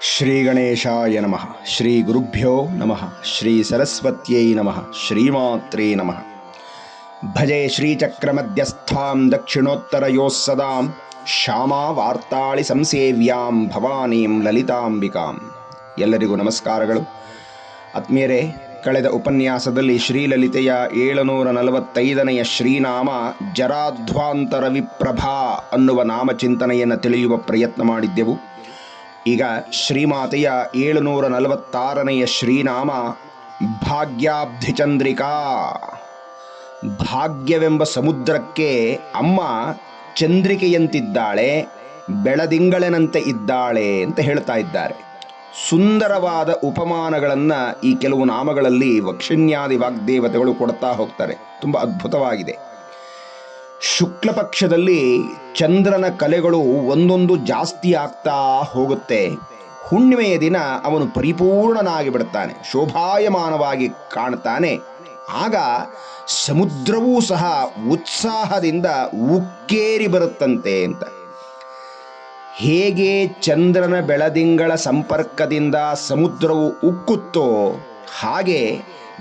ಶ್ರೀ ಗಣೇಶಾಯ ನಮಃ ಶ್ರೀ ಗುರುಭ್ಯೋ ನಮಃ ಶ್ರೀ ಸರಸ್ವತ್ಯೈ ನಮಃ ಶ್ರೀಮಾತ್ರೇ ನಮಃ ಭಜೆ ಶ್ರೀಚಕ್ರಮಧ್ಯಸ್ಥಾಂ ದಕ್ಷಿಣೋತ್ತರ ಸದಾಂ ಶ್ಯಾಮಾ ವಾರ್ತಾಳಿ ಸಂಸೇವ್ಯಾಂ ಭವಾನೀಂ ಲಲಿತಾಂಬಿಕಾಂ ಎಲ್ಲರಿಗೂ ನಮಸ್ಕಾರಗಳು. ಆತ್ಮೀಯರೇ, ಕಳೆದ ಉಪನ್ಯಾಸದಲ್ಲಿ ಶ್ರೀಲಲಿತೆಯ ಏಳುನೂರ ನಲವತ್ತೈದನೆಯ ಶ್ರೀನಾಮ ಜರಾಧ್ವಾಂತರ ವಿಪ್ರಭಾ ಅನ್ನುವ ನಾಮಚಿಂತನೆಯನ್ನು ತಿಳಿಯುವ ಪ್ರಯತ್ನ ಮಾಡಿದ್ದೆವು. ಈಗ ಶ್ರೀಮಾತೆಯ ಏಳುನೂರ ನಲವತ್ತಾರನೆಯ ಶ್ರೀನಾಮ ಭಾಗ್ಯಾಬ್ಧಿಚಂದ್ರಿಕಾ. ಭಾಗ್ಯವೆಂಬ ಸಮುದ್ರಕ್ಕೆ ಅಮ್ಮ ಚಂದ್ರಿಕೆಯಂತಿದ್ದಾಳೆ, ಬೆಳದಿಂಗಳನಂತೆ ಇದ್ದಾಳೆ ಅಂತ ಹೇಳ್ತಾ ಇದ್ದಾರೆ. ಸುಂದರವಾದ ಉಪಮಾನಗಳನ್ನು ಈ ಕೆಲವು ನಾಮಗಳಲ್ಲಿ ವಕ್ಷಿಣ್ಯಾದಿ ವಾಗ್ದೇವತೆಗಳು ಕೊಡ್ತಾ ಹೋಗ್ತಾರೆ. ತುಂಬ ಅದ್ಭುತವಾಗಿದೆ. ಶುಕ್ಲ ಪಕ್ಷದಲ್ಲಿ ಚಂದ್ರನ ಕಲೆಗಳು ಒಂದೊಂದು ಜಾಸ್ತಿ ಆಗ್ತಾ ಹೋಗುತ್ತೆ. ಹುಣ್ಣಿಮೆಯ ದಿನ ಅವನು ಪರಿಪೂರ್ಣನಾಗಿ ಬಿಡುತ್ತಾನೆ, ಶೋಭಾಯಮಾನವಾಗಿ ಕಾಣ್ತಾನೆ ಆಗ ಸಮುದ್ರವೂ ಸಹ ಉತ್ಸಾಹದಿಂದ ಉಕ್ಕೇರಿ ಬರುತ್ತಂತೆ ಅಂತ. ಹೇಗೆ ಚಂದ್ರನ ಬೆಳದಿಂಗಳ ಸಂಪರ್ಕದಿಂದ ಸಮುದ್ರವು ಉಕ್ಕುತ್ತೋ ಹಾಗೆ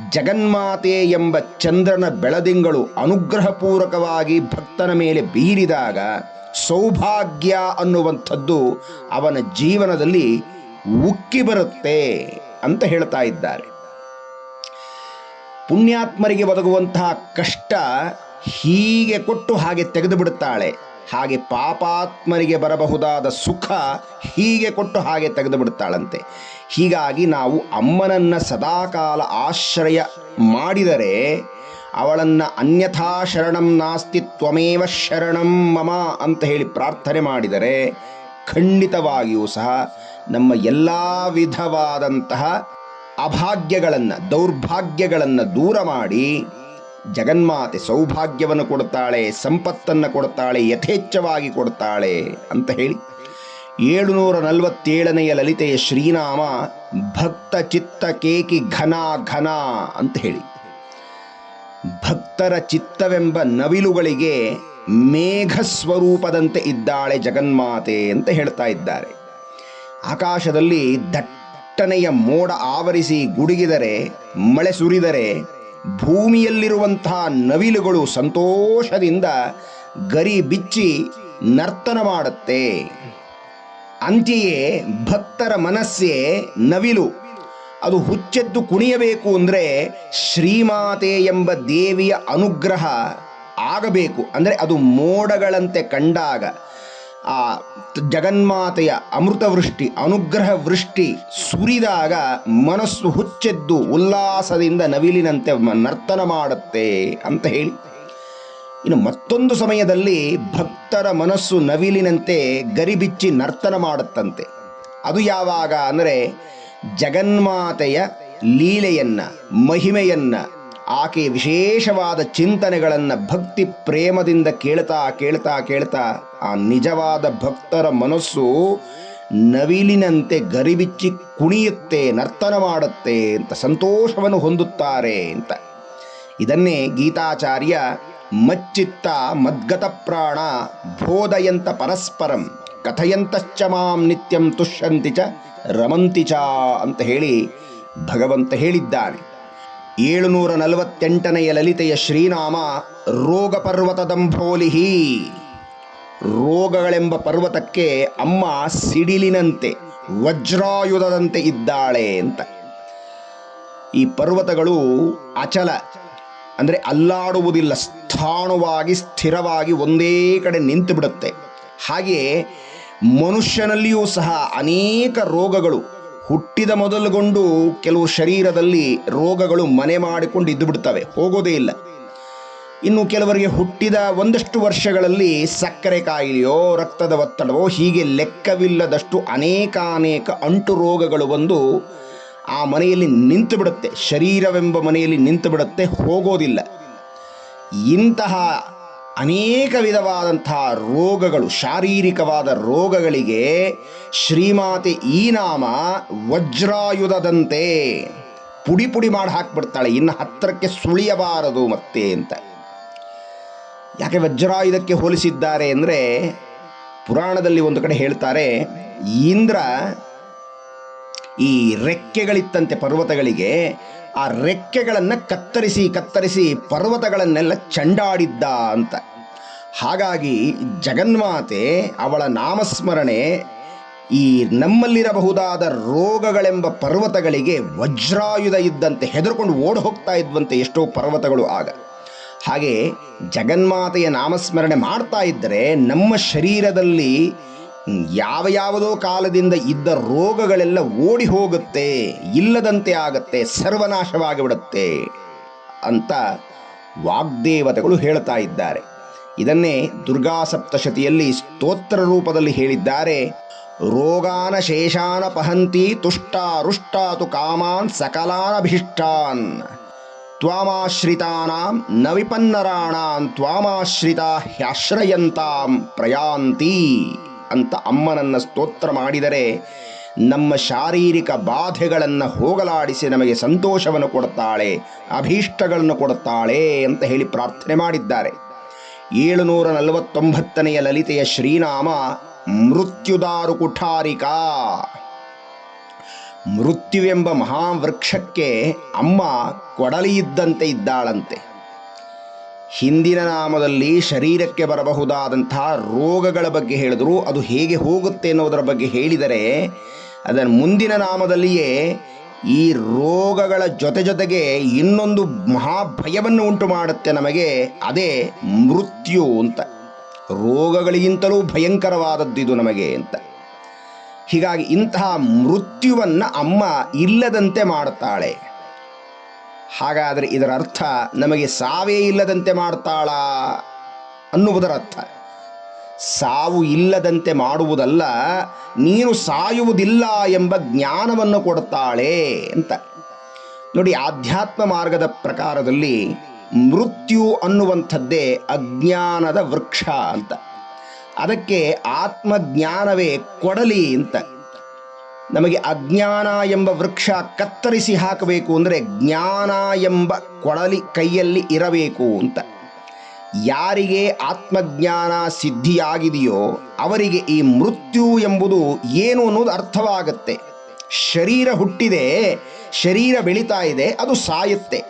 ಜಗನ್ಮಾತೆ ಎಂಬ ಚಂದ್ರನ ಬೆಳದಿಂಗಳು ಅನುಗ್ರಹಪೂರ್ವಕವಾಗಿ ಭಕ್ತನ ಮೇಲೆ ಬೀರಿದಾಗ ಸೌಭಾಗ್ಯ ಅನ್ನುವಂಥದ್ದು ಅವನ ಜೀವನದಲ್ಲಿ ಉಕ್ಕಿ ಬರುತ್ತೆ ಅಂತ ಹೇಳ್ತಾ ಇದ್ದಾರೆ. ಪುಣ್ಯಾತ್ಮರಿಗೆ ಒದಗುವಂತಹ ಕಷ್ಟ ಹೀಗೆ ಕೊಟ್ಟು ಹಾಗೆ ತೆಗೆದು ಬಿಡುತ್ತಾಳೆ. ಹಾಗೆ ಪಾಪಾತ್ಮರಿಗೆ ಬರಬಹುದಾದ ಸುಖ ಹೀಗೆ ಕೊಟ್ಟು ಹಾಗೆ ತೆಗೆದು ಬಿಡುತ್ತಾಳಂತೆ ಹೀಗಾಗಿ ನಾವು ಅಮ್ಮನನ್ನು ಸದಾಕಾಲ ಆಶ್ರಯ ಮಾಡಿದರೆ ಅವಳನ್ನು ಅನ್ಯಥಾ ಶರಣಂ ನಾಸ್ತಿ ತ್ವಮೇವ ಶರಣಂ ಮಮ ಅಂತ ಹೇಳಿ ಪ್ರಾರ್ಥನೆ ಮಾಡಿದರೆ ಖಂಡಿತವಾಗಿಯೂ ಸಹ ನಮ್ಮ ಎಲ್ಲ ವಿಧವಾದಂತಹ ಅಭಾಗ್ಯಗಳನ್ನು, ದೌರ್ಭಾಗ್ಯಗಳನ್ನು ದೂರ ಮಾಡಿ ಜಗನ್ಮಾತೆ ಸೌಭಾಗ್ಯವನ್ನು ಕೊಡ್ತಾಳೆ, ಸಂಪತ್ತನ್ನು ಕೊಡ್ತಾಳೆ, ಯಥೇಚ್ಛವಾಗಿ ಕೊಡ್ತಾಳೆ ಅಂತ ಹೇಳಿ ಏಳುನೂರ ನಲವತ್ತೇಳನೆಯ ಲಲಿತೆಯ ಶ್ರೀನಾಮ ಭಕ್ತ ಚಿತ್ತ ಕೇಕಿ ಘನ ಘನ ಅಂತ ಹೇಳಿ. ಭಕ್ತರ ಚಿತ್ತವೆಂಬ ನವಿಲುಗಳಿಗೆ ಮೇಘ ಸ್ವರೂಪದಂತೆ ಇದ್ದಾಳೆ ಜಗನ್ಮಾತೆ ಅಂತ ಹೇಳ್ತಾ ಇದ್ದಾರೆ. ಆಕಾಶದಲ್ಲಿ ದಟ್ಟನೆಯ ಮೋಡ ಆವರಿಸಿ ಗುಡುಗಿದರೆ, ಮಳೆ ಸುರಿದರೆ ಭೂಮಿಯಲ್ಲಿರುವಂತಹ ನವಿಲುಗಳು ಸಂತೋಷದಿಂದ ಗರಿ ಬಿಚ್ಚಿ ನರ್ತನ ಮಾಡುತ್ತೆ. ಅಂತೆಯೇ ಭಕ್ತರ ಮನಸ್ಸೇ ನವಿಲು. ಅದು ಹುಚ್ಚೆದ್ದು ಕುಣಿಯಬೇಕು ಅಂದರೆ ಶ್ರೀಮಾತೆ ಎಂಬ ದೇವಿಯ ಅನುಗ್ರಹ ಆಗಬೇಕು. ಅಂದರೆ ಅದು ಮೋಡಗಳಂತೆ ಕಂಡಾಗ ಆ ಜಗನ್ಮಾತೆಯ ಅಮೃತವೃಷ್ಟಿ ಅನುಗ್ರಹ ವೃಷ್ಟಿ ಸುರಿದಾಗ ಮನಸ್ಸು ಹುಚ್ಚೆದ್ದು ಉಲ್ಲಾಸದಿಂದ ನವಿಲಿನಂತೆ ನರ್ತನ ಮಾಡುತ್ತೆ ಅಂತ ಹೇಳಿ. ಇನ್ನು ಮತ್ತೊಂದು ಸಮಯದಲ್ಲಿ ಭಕ್ತರ ಮನಸ್ಸು ನವಿಲಿನಂತೆ ಗರಿಬಿಚ್ಚಿ ನರ್ತನ ಮಾಡುತ್ತಂತೆ. ಅದು ಯಾವಾಗ ಅಂದರೆ ಜಗನ್ಮಾತೆಯ ಲೀಲೆಯನ್ನ, ಮಹಿಮೆಯನ್ನ ಆಕೆಯ ವಿಶೇಷವಾದ ಚಿಂತನೆಗಳನ್ನು ಭಕ್ತಿ ಪ್ರೇಮದಿಂದ ಕೇಳ್ತಾ ಕೇಳ್ತಾ ಕೇಳ್ತಾ ಆ ನಿಜವಾದ ಭಕ್ತರ ಮನಸ್ಸು ನವಿಲಿನಂತೆ ಗರಿಬಿಚ್ಚಿ ಕುಣಿಯುತ್ತೆ, ನರ್ತನ ಮಾಡುತ್ತೆ ಅಂತ ಸಂತೋಷವನ್ನು ಹೊಂದುತ್ತಾರೆ ಅಂತ. ಇದನ್ನೇ ಗೀತಾಚಾರ್ಯ ಮಚ್ಚಿತ್ತ ಮದ್ಗತ ಪ್ರಾಣ ಬೋಧಯಂತ ಪರಸ್ಪರಂ ಕಥಯಂತಶ್ಚ ಮಾಂ ನಿತ್ಯಂ ತುಷ್ಯಂತಿ ಚ ರಮಂತಿ ಚ ಅಂತ ಹೇಳಿ ಭಗವಂತ ಹೇಳಿದ್ದಾನೆ. ಏಳುನೂರ ನಲವತ್ತೆಂಟನೆಯ ಲಲಿತೆಯ ಶ್ರೀನಾಮ ರೋಗ ಪರ್ವತದಂಭೋಲಿಹಿ ರೋಗಗಳೆಂಬ ಪರ್ವತಕ್ಕೆ ಅಮ್ಮ ಸಿಡಿಲಿನಂತೆ, ವಜ್ರಾಯುಧದಂತೆ ಇದ್ದಾಳೆ ಅಂತ. ಈ ಪರ್ವತಗಳು ಅಚಲ, ಅಂದರೆ ಅಲ್ಲಾಡುವುದಿಲ್ಲ, ಸ್ಥಾಣುವಾಗಿ, ಸ್ಥಿರವಾಗಿ ಒಂದೇ ಕಡೆ ನಿಂತು ಬಿಡುತ್ತೆ ಹಾಗೆಯೇ ಮನುಷ್ಯನಲ್ಲಿಯೂ ಸಹ ಅನೇಕ ರೋಗಗಳು ಹುಟ್ಟಿದ ಮೊದಲುಗೊಂಡು ಕೆಲವು ಶರೀರದಲ್ಲಿ ರೋಗಗಳು ಮನೆ ಮಾಡಿಕೊಂಡು ಇದ್ದು ಬಿಡ್ತವೆ, ಹೋಗೋದೇ ಇಲ್ಲ. ಇನ್ನು ಕೆಲವರಿಗೆ ಹುಟ್ಟಿದ ಒಂದಷ್ಟು ವರ್ಷಗಳಲ್ಲಿ ಸಕ್ಕರೆ ಕಾಯಿಲೆಯೋ, ರಕ್ತದ ಒತ್ತಡವೋ, ಹೀಗೆ ಲೆಕ್ಕವಿಲ್ಲದಷ್ಟು ಅನೇಕಾನೇಕ ಅಂಟು ರೋಗಗಳು ಬಂದು ಆ ಮನೆಯಲ್ಲಿ ನಿಂತು ಬಿಡುತ್ತೆ. ಶರೀರವೆಂಬ ಮನೆಯಲ್ಲಿ ನಿಂತು ಬಿಡುತ್ತೆ, ಹೋಗೋದಿಲ್ಲ. ಇಂತಹ ಅನೇಕ ವಿಧವಾದಂಥ ರೋಗಗಳು, ಶಾರೀರಿಕವಾದ ರೋಗಗಳಿಗೆ ಶ್ರೀಮಾತೆ ಈ ನಾಮ ವಜ್ರಾಯುಧದಂತೆ ಪುಡಿ ಪುಡಿ ಮಾಡಿ ಹಾಕ್ಬಿಡ್ತಾಳೆ. ಇನ್ನು ಹತ್ತಿರಕ್ಕೆ ಸುಳಿಯಬಾರದು ಮತ್ತೆ ಅಂತ. ಯಾಕೆ ವಜ್ರಾಯುಧಕ್ಕೆ ಹೋಲಿಸಿದ್ದಾರೆ ಅಂದರೆ ಪುರಾಣದಲ್ಲಿ ಒಂದು ಕಡೆ ಹೇಳ್ತಾರೆ, ಇಂದ್ರ ಈ ರೆಕ್ಕೆಗಳಿತ್ತಂತೆ ಪರ್ವತಗಳಿಗೆ ಆ ರೆಕ್ಕೆಗಳನ್ನು ಕತ್ತರಿಸಿ ಕತ್ತರಿಸಿ ಪರ್ವತಗಳನ್ನೆಲ್ಲ ಚಂಡಾಡಿದ್ದ ಅಂತ. ಹಾಗಾಗಿ ಜಗನ್ಮಾತೆ ಅವಳ ನಾಮಸ್ಮರಣೆ ಈ ನಮ್ಮಲ್ಲಿರಬಹುದಾದ ರೋಗಗಳೆಂಬ ಪರ್ವತಗಳಿಗೆ ವಜ್ರಾಯುಧ ಇದ್ದಂತೆ ಹೆದರ್ಕೊಂಡು ಓಡಿ ಹೋಗ್ತಾ ಇದ್ವಂತೆ ಎಷ್ಟೋ ಪರ್ವತಗಳು ಆಗ. ಹಾಗೆ ಜಗನ್ಮಾತೆಯ ನಾಮಸ್ಮರಣೆ ಮಾಡ್ತಾ ಇದ್ದರೆ ನಮ್ಮ ಶರೀರದಲ್ಲಿ ಯಾವ ಯಾವುದೋ ಕಾಲದಿಂದ ಇದ್ದ ರೋಗಗಳೆಲ್ಲ ಓಡಿ ಹೋಗುತ್ತೆ, ಇಲ್ಲದಂತೆ ಆಗುತ್ತೆ ಸರ್ವನಾಶವಾಗಿ ಬಿಡುತ್ತೆ ಅಂತ ವಾಗ್ದೇವತೆಗಳು ಹೇಳ್ತಾ ಇದ್ದಾರೆ. ಇದನ್ನೇ ದುರ್ಗಾ ಸಪ್ತಶತಿಯಲ್ಲಿ ಸ್ತೋತ್ರ ರೂಪದಲ್ಲಿ ಹೇಳಿದ್ದಾರೆ. ರೋಗಾನ ಶೇಷಾನ ಪಹಂತಿ ತುಷ್ಟಾರುಷ್ಟಾತು ಕಾಮಾನ್ ಸಕಲಾನಭಿಷ್ಟಾನ್ ತ್ವಾಮಾಶ್ರಿತಾನಾಂ ನ ವಿಪನ್ನರಾಣಾಂ ತ್ವಾಮಾಶ್ರಿತಾ ಹ್ಯಾಶ್ರಯಂತಾಂ ಪ್ರಯಾಂತಿ. ಅಂತ ಅಮ್ಮನನ್ನು ಸ್ತೋತ್ರ ಮಾಡಿದರೆ ನಮ್ಮ ಶಾರೀರಿಕ ಬಾಧೆಗಳನ್ನು ಹೋಗಲಾಡಿಸಿ ನಮಗೆ ಸಂತೋಷವನ್ನು ಕೊಡುತ್ತಾಳೆ, ಅಭೀಷ್ಟಗಳನ್ನು ಕೊಡುತ್ತಾಳೆ ಅಂತ ಹೇಳಿ ಪ್ರಾರ್ಥನೆ ಮಾಡಿದ್ದಾರೆ. ಏಳುನೂರ ನಲವತ್ತೊಂಬತ್ತನೆಯ ಲಲಿತೆಯ ಶ್ರೀನಾಮ, ಮೃತ್ಯುದಾರು ಕುಠಾರಿಕಾ. ಮೃತ್ಯುವೆಂಬ ಮಹಾವೃಕ್ಷಕ್ಕೆ ಅಮ್ಮ ಕೊಡಲಿ ಇದ್ದಂತೆ ಇದ್ದಾಳಂತೆ. ಹಿಂದಿನ ನಾಮದಲ್ಲಿ ಶರೀರಕ್ಕೆ ಬರಬಹುದಾದಂತಹ ರೋಗಗಳ ಬಗ್ಗೆ ಹೇಳಿದ್ರು. ಅದು ಹೇಗೆ ಹೋಗುತ್ತೆ ಅನ್ನೋದರ ಬಗ್ಗೆ ಹೇಳಿದರೆ ಅದರ ಮುಂದಿನ ನಾಮದಲ್ಲಿಯೇ ಈ ರೋಗಗಳ ಜೊತೆ ಜೊತೆಗೆ ಇನ್ನೊಂದು ಮಹಾಭಯವನ್ನು ಉಂಟು ಮಾಡುತ್ತೆ ನಮಗೆ, ಅದೇ ಮೃತ್ಯು ಅಂತ. ರೋಗಗಳಿಗಿಂತಲೂ ಭಯಂಕರವಾದದ್ದು ಇದು ನಮಗೆ ಅಂತ. ಹೀಗಾಗಿ ಇಂತಹ ಮೃತ್ಯುವನ್ನು ಅಮ್ಮ ಇಲ್ಲದಂತೆ ಮಾಡುತ್ತಾಳೆ ಹಾಗಾದರೆ ಇದರ ಅರ್ಥ ನಮಗೆ ಸಾವೇ ಇಲ್ಲದಂತೆ ಮಾಡ್ತಾಳ ಅನ್ನುವುದರ ಅರ್ಥ. ಸಾವು ಇಲ್ಲದಂತೆ ಮಾಡುವುದಲ್ಲ, ನೀನು ಸಾಯುವುದಿಲ್ಲ ಎಂಬ ಜ್ಞಾನವನ್ನು ಕೊಡ್ತಾಳೆ ಅಂತ. ನೋಡಿ, ಆಧ್ಯಾತ್ಮ ಮಾರ್ಗದ ಪ್ರಕಾರದಲ್ಲಿ ಮೃತ್ಯು ಅನ್ನುವಂಥದ್ದೇ ಅಜ್ಞಾನದ ವೃಕ್ಷ ಅಂತ. ಅದಕ್ಕೆ ಆತ್ಮಜ್ಞಾನವೇ ಕೊಡಲಿ ಅಂತ. ನಮಗೆ ಅಜ್ಞಾನ ಎಂಬ ವೃಕ್ಷ ಕತ್ತರಿಸಿ ಹಾಕಬೇಕು ಅಂದರೆ ಜ್ಞಾನ ಎಂಬ ಕೊಳಲಿ ಕೈಯಲ್ಲಿ ಇರಬೇಕು ಅಂತ. ಯಾರಿಗೆ ಆತ್ಮಜ್ಞಾನ ಸಿದ್ಧಿಯಾಗಿದೆಯೋ ಅವರಿಗೆ ಈ ಮೃತ್ಯು ಎಂಬುದು ಏನು ಅನ್ನೋದು ಅರ್ಥವಾಗುತ್ತೆ. ಶರೀರ ಹುಟ್ಟಿದೆ, ಶರೀರ ಬೆಳೀತಾ ಇದೆ, ಅದು ಸಾಯುತ್ತೆ.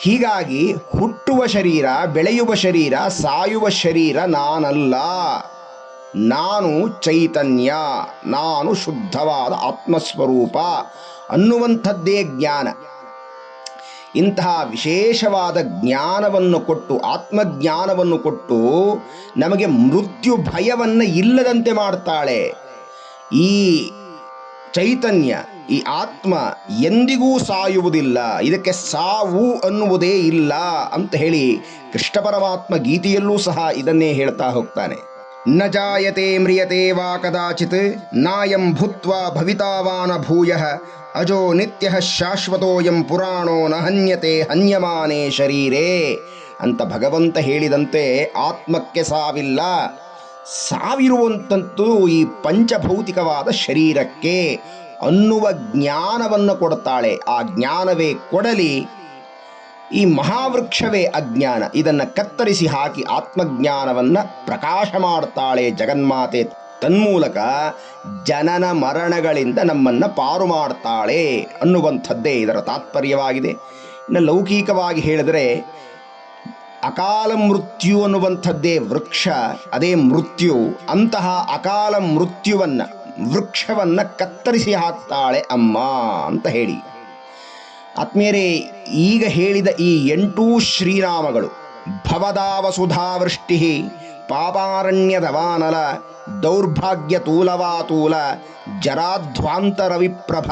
ಹೀಗಾಗಿ ಹುಟ್ಟುವ ಶರೀರ, ಬೆಳೆಯುವ ಶರೀರ, ಸಾಯುವ ಶರೀರ ನಾನಲ್ಲ. ನಾನು ಚೈತನ್ಯ, ನಾನು ಶುದ್ಧವಾದ ಆತ್ಮಸ್ವರೂಪ ಅನ್ನುವಂಥದ್ದೇ ಜ್ಞಾನ. ಇಂತಹ ವಿಶೇಷವಾದ ಜ್ಞಾನವನ್ನು ಕೊಟ್ಟು, ಆತ್ಮಜ್ಞಾನವನ್ನು ಕೊಟ್ಟು ನಮಗೆ ಮೃತ್ಯು ಭಯವನ್ನು ಇಲ್ಲದಂತೆ ಮಾಡ್ತಾಳೆ. ಈ ಚೈತನ್ಯ, ಈ ಆತ್ಮ ಎಂದಿಗೂ ಸಾಯುವುದಿಲ್ಲ, ಇದಕ್ಕೆ ಸಾವು ಅನ್ನುವುದೇ ಇಲ್ಲ ಅಂತ ಹೇಳಿ ಕೃಷ್ಣ ಪರಮಾತ್ಮ ಗೀತೆಯಲ್ಲೂ ಸಹ ಇದನ್ನೇ ಹೇಳ್ತಾ ಹೋಗ್ತಾನೆ. ನ ಜಾಯತೆ ಮ್ರಿಯತೆ ವಾ ಕದಾಚಿತ್ ನಾಯಂ ಭೂತ್ವಾ ಭವಿತಾವಾನ ಭೂಯ ಅಜೋ ನಿತ್ಯ ಶಾಶ್ವತೋಯಂ ಪುರಾಣೋ ನ ಹನ್ಯತೆ ಹನ್ಯಮಾನೇ ಶರೀರೇ ಅಂತ ಭಗವಂತ ಹೇಳಿದಂತೆ ಆತ್ಮಕ್ಕೆ ಸಾವಿಲ್ಲ. ಸಾವಿರುವಂತಂತೂ ಈ ಪಂಚಭೌತಿಕವಾದ ಶರೀರಕ್ಕೆ ಅನ್ನುವ ಜ್ಞಾನವನ್ನು ಕೊಡುತ್ತಾಳೆ ಆ ಜ್ಞಾನವೇ ಕೊಡಲಿ ಈ ಮಹಾವೃಕ್ಷವೇ ಅಜ್ಞಾನ. ಇದನ್ನು ಕತ್ತರಿಸಿ ಹಾಕಿ ಆತ್ಮಜ್ಞಾನವನ್ನು ಪ್ರಕಾಶ ಮಾಡ್ತಾಳೆ ಜಗನ್ಮಾತೆ. ತನ್ಮೂಲಕ ಜನನ ಮರಣಗಳಿಂದ ನಮ್ಮನ್ನು ಪಾರು ಮಾಡ್ತಾಳೆ ಅನ್ನುವಂಥದ್ದೇ ಇದರ ತಾತ್ಪರ್ಯವಾಗಿದೆ. ಇನ್ನು ಲೌಕಿಕವಾಗಿ ಹೇಳಿದರೆ ಅಕಾಲ ಮೃತ್ಯು ಅನ್ನುವಂಥದ್ದೇ ವೃಕ್ಷ, ಅದೇ ಮೃತ್ಯು. ಅಂತಹ ಅಕಾಲ ಮೃತ್ಯುವನ್ನು ವೃಕ್ಷವನ್ನು ಕತ್ತರಿಸಿ ಹಾಕ್ತಾಳೆ ಅಮ್ಮ ಅಂತ ಹೇಳಿ. ಆತ್ಮೀಯರೇ, ಈಗ ಹೇಳಿದ ಈ ಎಂಟೂ ಶ್ರೀನಾಮಗಳು ಭವದಾವಸುಧಾವೃಷ್ಟಿ, ಪಾಪಾರಣ್ಯದವಾನಲ ದೌರ್ಭಾಗ್ಯ ತೂಲವಾತೂಲ ಜರಾಧ್ವಾಂತ ರವಿಪ್ರಭ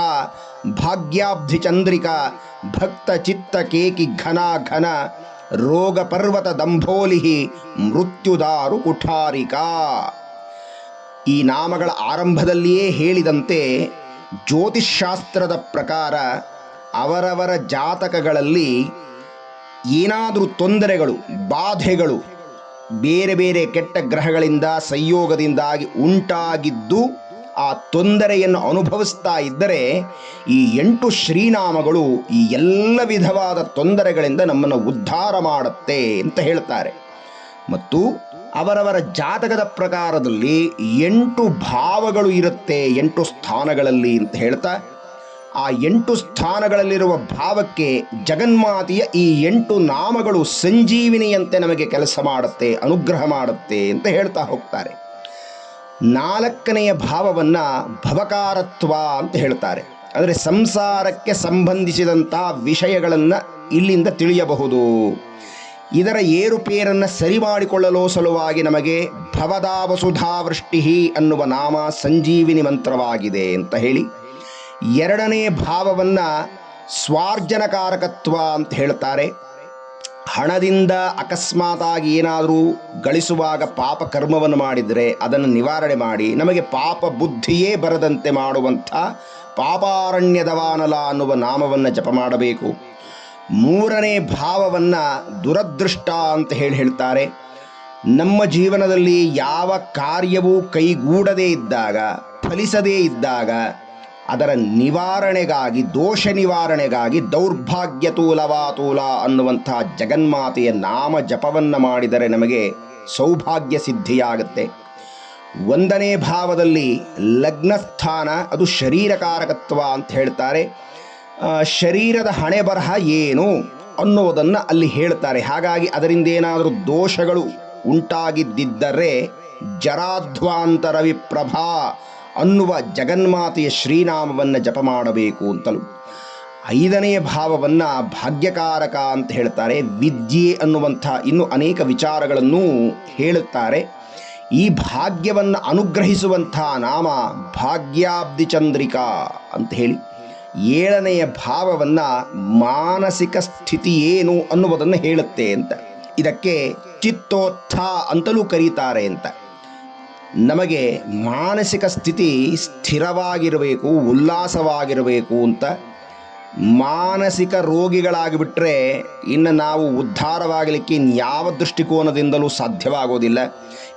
ಭಾಗ್ಯಾಬ್ಧಿ ಚಂದ್ರಿಕ ಭಕ್ತ ಚಿತ್ತ ಕೇಕಿ ಘನ ಘನ ರೋಗ ಪರ್ವತ ದಂಭೋಲಿಹಿ ಮೃತ್ಯುದಾರು ಕುಠಾರಿಕಾ ಈ ನಾಮಗಳ ಆರಂಭದಲ್ಲಿಯೇ ಹೇಳಿದಂತೆ ಜ್ಯೋತಿಷ್ಶಾಸ್ತ್ರದ ಪ್ರಕಾರ ಅವರವರ ಜಾತಕಗಳಲ್ಲಿ ಏನಾದರೂ ತೊಂದರೆಗಳು, ಬಾಧೆಗಳು ಬೇರೆ ಬೇರೆ ಕೆಟ್ಟ ಗ್ರಹಗಳಿಂದ, ಸಂಯೋಗದಿಂದಾಗಿ ಉಂಟಾಗಿದ್ದು ಆ ತೊಂದರೆಯನ್ನು ಅನುಭವಿಸ್ತಾ ಇದ್ದರೆ ಈ ಎಂಟು ಶ್ರೀನಾಮಗಳು ಈ ಎಲ್ಲ ವಿಧವಾದ ತೊಂದರೆಗಳಿಂದ ನಮ್ಮನ್ನು ಉದ್ಧಾರ ಮಾಡುತ್ತೆ ಅಂತ ಹೇಳ್ತಾರೆ. ಮತ್ತು ಅವರವರ ಜಾತಕದ ಪ್ರಕಾರದಲ್ಲಿ ಎಂಟು ಭಾವಗಳು ಇರುತ್ತೆ, ಎಂಟು ಸ್ಥಾನಗಳಲ್ಲಿ ಅಂತ ಹೇಳ್ತಾ ಆ ಎಂಟು ಸ್ಥಾನಗಳಲ್ಲಿರುವ ಭಾವಕ್ಕೆ ಜಗನ್ಮಾತೆಯ ಈ ಎಂಟು ನಾಮಗಳು ಸಂಜೀವಿನಿಯಂತೆ ನಮಗೆ ಕೆಲಸ ಮಾಡುತ್ತೆ, ಅನುಗ್ರಹ ಮಾಡುತ್ತೆ ಅಂತ ಹೇಳ್ತಾ ಹೋಗ್ತಾರೆ. ನಾಲ್ಕನೆಯ ಭಾವವನ್ನು ಭವಕಾರತ್ವ ಅಂತ ಹೇಳ್ತಾರೆ. ಅಂದರೆ ಸಂಸಾರಕ್ಕೆ ಸಂಬಂಧಿಸಿದಂಥ ವಿಷಯಗಳನ್ನು ಇಲ್ಲಿಂದ ತಿಳಿಯಬಹುದು. ಇದರ ಏರುಪೇರನ್ನು ಸರಿ ಮಾಡಿಕೊಳ್ಳಲು ಸಲುವಾಗಿ ನಮಗೆ ಭವದಾ ಅನ್ನುವ ನಾಮ ಸಂಜೀವಿನಿ ಮಂತ್ರವಾಗಿದೆ ಅಂತ ಹೇಳಿ ಎರಡನೇ ಭಾವವನ್ನು ಸ್ವಾರ್ಜನಕಾರಕತ್ವ ಅಂತ ಹೇಳ್ತಾರೆ. ಹಣದಿಂದ ಅಕಸ್ಮಾತಾಗಿ ಏನಾದರೂ ಗಳಿಸುವಾಗ ಪಾಪ ಕರ್ಮವನ್ನು ಮಾಡಿದರೆ ಅದನ್ನು ನಿವಾರಣೆ ಮಾಡಿ ನಮಗೆ ಪಾಪ ಬುದ್ಧಿಯೇ ಬರದಂತೆ ಮಾಡುವಂಥ ಪಾಪಾರಣ್ಯದವಾನಲ ಅನ್ನುವ ನಾಮವನ್ನು ಜಪ ಮಾಡಬೇಕು. ಮೂರನೇ ಭಾವವನ್ನು ದುರದೃಷ್ಟ ಅಂತ ಹೇಳಿ ಹೇಳ್ತಾರೆ. ನಮ್ಮ ಜೀವನದಲ್ಲಿ ಯಾವ ಕಾರ್ಯವೂ ಕೈಗೂಡದೇ ಇದ್ದಾಗ, ಫಲಿಸದೇ ಇದ್ದಾಗ ಅದರ ನಿವಾರಣೆಗಾಗಿ, ದೋಷ ನಿವಾರಣೆಗಾಗಿ ದೌರ್ಭಾಗ್ಯ ತೂಲವಾತೂಲ ಅನ್ನುವಂಥ ಜಗನ್ಮಾತೆಯ ನಾಮ ಜಪವನ್ನು ಮಾಡಿದರೆ ನಮಗೆ ಸೌಭಾಗ್ಯ ಸಿದ್ಧಿಯಾಗುತ್ತೆ. ಒಂದನೇ ಭಾವದಲ್ಲಿ ಲಗ್ನಸ್ಥಾನ, ಅದು ಶರೀರಕಾರಕತ್ವ ಅಂತ ಹೇಳ್ತಾರೆ. ಶರೀರದ ಹಣೆ ಬರಹ ಏನು ಅನ್ನುವುದನ್ನು ಅಲ್ಲಿ ಹೇಳ್ತಾರೆ. ಹಾಗಾಗಿ ಅದರಿಂದ ಏನಾದರೂ ದೋಷಗಳು ಉಂಟಾಗಿದ್ದರೆ ಜರಾಧ್ವಾಂತರ ವಿಪ್ರಭಾ ಅನ್ನುವ ಜಗನ್ಮಾತೆಯ ಶ್ರೀನಾಮವನ್ನು ಜಪ ಮಾಡಬೇಕು ಅಂತಲೂ ಐದನೆಯ ಭಾವವನ್ನು ಭಾಗ್ಯಕಾರಕ ಅಂತ ಹೇಳ್ತಾರೆ. ವಿದ್ಯೆ ಅನ್ನುವಂಥ ಇನ್ನು ಅನೇಕ ವಿಚಾರಗಳನ್ನು ಹೇಳುತ್ತಾರೆ. ಈ ಭಾಗ್ಯವನ್ನು ಅನುಗ್ರಹಿಸುವಂಥ ನಾಮ ಭಾಗ್ಯಾಬ್ಧಿ ಚಂದ್ರಿಕಾ ಅಂತ ಹೇಳಿ ಏಳನೆಯ ಭಾವವನ್ನು ಮಾನಸಿಕ ಸ್ಥಿತಿ ಏನು ಅನ್ನುವುದನ್ನು ಹೇಳುತ್ತೆ ಅಂತ. ಇದಕ್ಕೆ ಚಿತ್ತೋತ್ಥ ಅಂತಲೂ ಕರೀತಾರೆ ಅಂತ. ನಮಗೆ ಮಾನಸಿಕ ಸ್ಥಿತಿ ಸ್ಥಿರವಾಗಿರಬೇಕು, ಉಲ್ಲಾಸವಾಗಿರಬೇಕು ಅಂತ ಮಾನಸಿಕ ರೋಗಿಗಳಾಗಿಬಿಟ್ರೆ ಇನ್ನು ನಾವು ಉದ್ಧಾರವಾಗಲಿಕ್ಕೆ ಯಾವ ದೃಷ್ಟಿಕೋನದಿಂದಲೂ ಸಾಧ್ಯವಾಗೋದಿಲ್ಲ.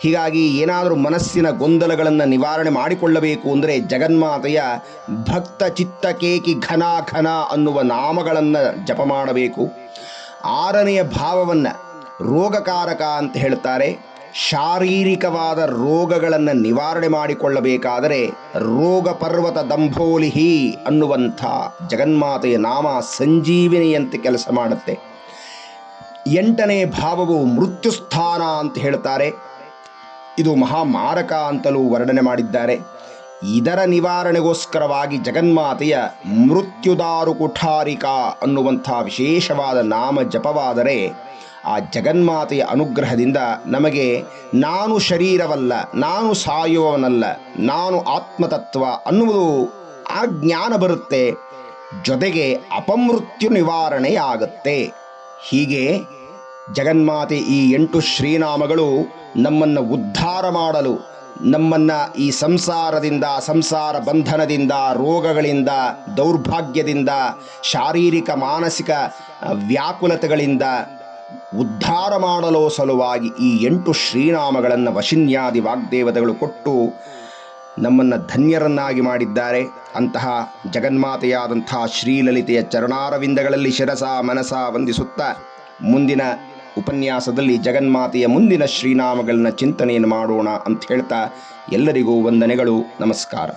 ಹೀಗಾಗಿ ಏನಾದರೂ ಮನಸ್ಸಿನ ಗೊಂದಲಗಳನ್ನು ನಿವಾರಣೆ ಮಾಡಿಕೊಳ್ಳಬೇಕು ಅಂದರೆ ಜಗನ್ಮಾತೆಯ ಭಕ್ತ ಚಿತ್ತ ಕೇಕಿ ಘನ ಘನ ಅನ್ನುವ ನಾಮಗಳನ್ನು ಜಪ ಮಾಡಬೇಕು. ಆರನೆಯ ಭಾವವನ್ನು ರೋಗಕಾರಕ ಅಂತ ಹೇಳ್ತಾರೆ. ಶಾರೀರಿಕವಾದ ರೋಗಗಳನ್ನು ನಿವಾರಣೆ ಮಾಡಿಕೊಳ್ಳಬೇಕಾದರೆ ರೋಗ ಪರ್ವತ ದಂಭೋಲಿಹಿ ಅನ್ನುವಂಥ ಜಗನ್ಮಾತೆಯ ನಾಮ ಸಂಜೀವಿನಿಯಂತೆ ಕೆಲಸ ಮಾಡುತ್ತೆ. ಎಂಟನೇ ಭಾವವು ಮೃತ್ಯುಸ್ಥಾನ ಅಂತ ಹೇಳ್ತಾರೆ. ಇದು ಮಹಾಮಾರಕ ಅಂತಲೂ ವರ್ಣನೆ ಮಾಡಿದ್ದಾರೆ. ಇದರ ನಿವಾರಣೆಗೋಸ್ಕರವಾಗಿ ಜಗನ್ಮಾತೆಯ ಮೃತ್ಯುದಾರು ಕುಠಾರಿಕಾ ಅನ್ನುವಂಥ ವಿಶೇಷವಾದ ನಾಮ ಜಪವಾದರೆ ಆ ಜಗನ್ಮಾತೆಯ ಅನುಗ್ರಹದಿಂದ ನಮಗೆ ನಾನು ಶರೀರವಲ್ಲ, ನಾನು ಸಾಯುವವನಲ್ಲ, ನಾನು ಆತ್ಮತತ್ವ ಅನ್ನುವುದು ಆ ಜ್ಞಾನ ಬರುತ್ತೆ, ಜೊತೆಗೆ ಅಪಮೃತ್ಯು ನಿವಾರಣೆಯಾಗುತ್ತೆ. ಹೀಗೆ ಜಗನ್ಮಾತೆ ಈ ಎಂಟು ಶ್ರೀನಾಮಗಳು ನಮ್ಮನ್ನು ಉದ್ಧಾರ ಮಾಡಲು, ನಮ್ಮನ್ನು ಈ ಸಂಸಾರದಿಂದ, ಸಂಸಾರ ಬಂಧನದಿಂದ, ರೋಗಗಳಿಂದ, ದೌರ್ಭಾಗ್ಯದಿಂದ, ಶಾರೀರಿಕ, ಮಾನಸಿಕ ವ್ಯಾಕುಲತೆಗಳಿಂದ ಉದ್ಧಾರ ಮಾಡಲು ಸಲುವಾಗಿ ಈ ಎಂಟು ಶ್ರೀನಾಮಗಳನ್ನು ವಶಿನ್ಯಾದಿ ವಾಗ್ದೇವತೆಗಳು ಕೊಟ್ಟು ನಮ್ಮನ್ನು ಧನ್ಯರನ್ನಾಗಿ ಮಾಡಿದ್ದಾರೆ. ಅಂತಹ ಜಗನ್ಮಾತೆಯಾದಂತಹ ಶ್ರೀಲಲಿತೆಯ ಚರಣಾರವಿಂದಗಳಲ್ಲಿ ಶಿರಸ ಮನಸ ವಂದಿಸುತ್ತಾ ಮುಂದಿನ ಉಪನ್ಯಾಸದಲ್ಲಿ ಜಗನ್ಮಾತೆಯ ಮುಂದಿನ ಶ್ರೀನಾಮಗಳನ್ನ ಚಿಂತನೆಯನ್ನು ಮಾಡೋಣ ಅಂತ ಹೇಳ್ತಾ ಎಲ್ಲರಿಗೂ ವಂದನೆಗಳು. ನಮಸ್ಕಾರ.